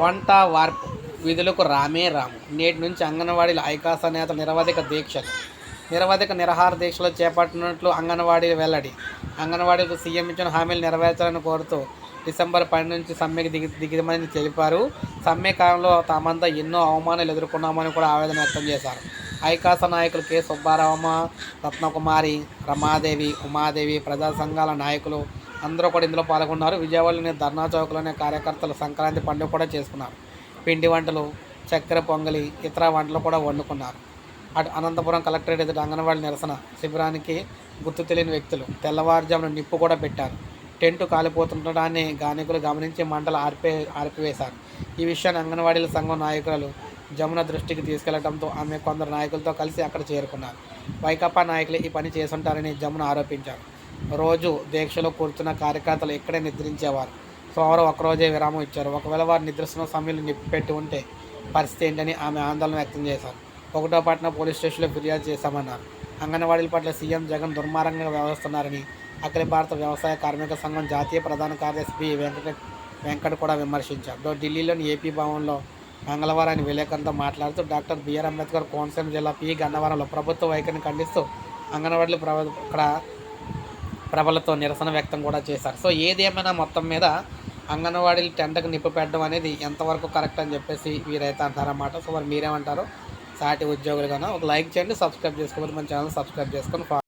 వంట వార్పు. విధులకు రామే రాము. నేటి నుంచి అంగన్వాడీల ఐకాస నేత నిరవధిక దీక్షలు. నిరవధిక నిరహార దీక్షలు చేపట్టినట్లు అంగన్వాడీలు వెల్లడి. అంగన్వాడీలకు సీఎం ఇచ్చిన హామీలు నెరవేర్చాలని కోరుతూ డిసెంబర్ పది నుంచి సమ్మెకి దిగి దిగమని తెలిపారు. సమ్మె కాలంలో తామంతా ఎన్నో అవమానాలు ఎదుర్కొన్నామని కూడా ఆవేదన వ్యక్తం చేశారు. ఐకాస నాయకులు కె. సుబ్బారావమ్మ రత్నకుమారి రమాదేవి ఉమాదేవి ప్రజా సంఘాల నాయకులు అందరూ కూడా ఇందులో పాల్గొన్నారు. విజయవాడలోని ధర్నా చౌక్లోనే కార్యకర్తలు సంక్రాంతి పండుగ కూడా చేసుకున్నారు. పిండి వంటలు చక్కెర పొంగలి ఇతర వంటలు కూడా వండుకున్నారు. అటు అనంతపురం కలెక్టరేట్ ఎదుట అంగన్వాడీ నిరసన శిబిరానికి గుర్తు తెలియని వ్యక్తులు తెల్లవారుజామున నిప్పు కూడా పెట్టారు. టెంటు కాలిపోతుండడాన్ని గానికులు గమనించి మంటలు ఆర్పే ఆర్పివేశారు. ఈ విషయాన్ని అంగన్వాడీల సంఘం నాయకులు జమున దృష్టికి తీసుకెళ్ళడంతో ఆమె కొందరు నాయకులతో కలిసి అక్కడ చేరుకున్నారు. వైకాపా నాయకులు ఈ పని చేసుంటారని జమున ఆరోపించారు. రోజు దీక్షలో కూర్చున్న కార్యకర్తలు ఇక్కడే నిద్రించేవారు. సోమవారం ఒకరోజే విరామం ఇచ్చారు. ఒకవేళ వారు నిద్రిస్తున్న సమయంలో నిప్పిపెట్టి ఉంటే పరిస్థితి ఏంటని ఆమె ఆందోళన వ్యక్తం చేశారు. ఒకటో పట్న పోలీస్ స్టేషన్లో ఫిర్యాదు చేశామన్నారు. అంగన్వాడీల పట్ల సీఎం జగన్ దుర్మార్గంగా వ్యవహరిస్తున్నారని అఖిల భారత వ్యవసాయ కార్మిక సంఘం జాతీయ ప్రధాన కార్యదర్శి బి వెంకట వెంకట్ కూడా విమర్శించారు. ఢిల్లీలోని ఏపీ భవన్లో మంగళవారం ఆయన విలేకరులతో మాట్లాడుతూ డాక్టర్ బిఆర్ అంబేద్కర్ కోనసీమ జిల్లా పి. గన్నవరంలో ప్రభుత్వ వైఖరిని ఖండిస్తూ అంగన్వాడీలు ప్ర ఇక్కడ ప్రభలతో నిరసన వ్యక్తం కూడా చేశారు. సో ఏదేమైనా మొత్తం మీద అంగన్వాడీలు టెంటకు నిప్పు పెట్టడం అనేది ఎంతవరకు కరెక్ట్ అని చెప్పేసి వీరైతే అంటారన్నమాట సో మరి మీరేమంటారు? సాటి ఉద్యోగులుగానో ఒక లైక్ చేయండి సబ్స్క్రైబ్ చేసుకోవాలి మన ఛానల్ సబ్స్క్రైబ్ చేసుకొని